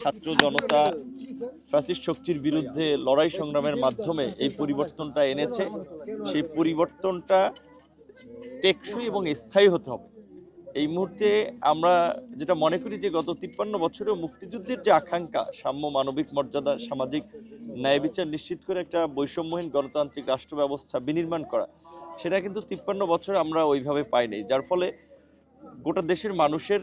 ছাত্র জনতা ফ্যাসিস্ট শক্তির বিরুদ্ধে লড়াই সংগ্রামের মাধ্যমে এই পরিবর্তনটা এনেছে। সেই পরিবর্তনটা টেকসই এবং স্থায়ী হতে হবে। এই মুহূর্তে আমরা যেটা মনে করি যে গত তিপ্পান্ন বছরেও মুক্তিযুদ্ধের যে আকাঙ্ক্ষা, সাম্য, মানবিক মর্যাদা, সামাজিক ন্যায় বিচার নিশ্চিত করে একটা বৈষম্যহীন গণতান্ত্রিক রাষ্ট্র ব্যবস্থা বিনির্মাণ করা, সেটা কিন্তু তিপ্পান্ন বছরে আমরা ওইভাবে পাইনি। যার ফলে গোটা দেশের মানুষের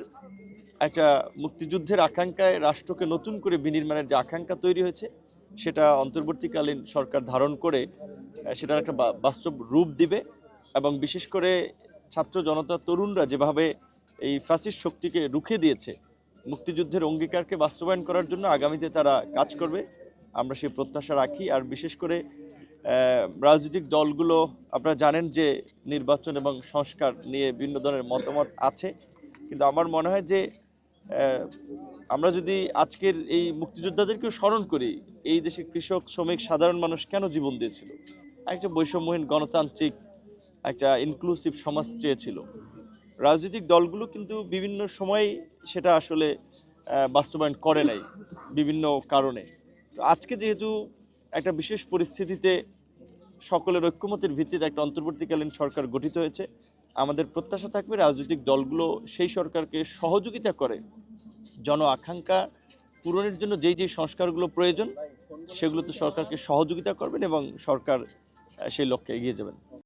একটা মুক্তিযুদ্ধের আকাঙ্ক্ষায় রাষ্ট্রকে নতুন করে বিনির্মাণের যে আকাঙ্ক্ষা তৈরি হয়েছে, সেটা অন্তর্বর্তীকালীন সরকার ধারণ করে সেটার একটা বাস্তব রূপ দিবে এবং বিশেষ করে ছাত্র জনতা, তরুণরা যেভাবে এই ফ্যাসিস্ট শক্তিকে রুখে দিয়েছে, মুক্তিযুদ্ধের অঙ্গীকারকে বাস্তবায়ন করার জন্য আগামীতে তারা কাজ করবে, আমরা সেই প্রত্যাশা রাখি। আর বিশেষ করে রাজনৈতিক দলগুলো, আপনারা জানেন যে নির্বাচন এবং সংস্কার নিয়ে বিভিন্ন ধরনের মতামত আছে, কিন্তু আমার মনে হয় যে আমরা যদি আজকের এই মুক্তিযোদ্ধাদেরকেও স্মরণ করি, এই দেশের কৃষক, শ্রমিক, সাধারণ মানুষ কেন জীবন দিয়েছিল? একটা বৈষম্যহীন গণতান্ত্রিক, একটা ইনক্লুসিভ সমাজ চেয়েছিল। রাজনৈতিক দলগুলো কিন্তু বিভিন্ন সময় সেটা আসলে বাস্তবায়ন করে নাই, বিভিন্ন কারণে। তো আজকে যেহেতু একটা বিশেষ পরিস্থিতিতে সকলের ঐক্যমতের ভিত্তিতে একটা অন্তর্বর্তীকালীন সরকার গঠিত হয়েছে আমাদের প্রত্যাশা থাকবে রাজনৈতিক দলগুলো সেই সরকারকে সহযোগিতা করে। জন আকাঙ্ক্ষা পূরণের জন্য যেই যেই সংস্কারগুলো প্রয়োজন সেগুলো তো সরকারকে সহযোগিতা করবেন এবং সরকার সেই লক্ষ্যে এগিয়ে যাবেন।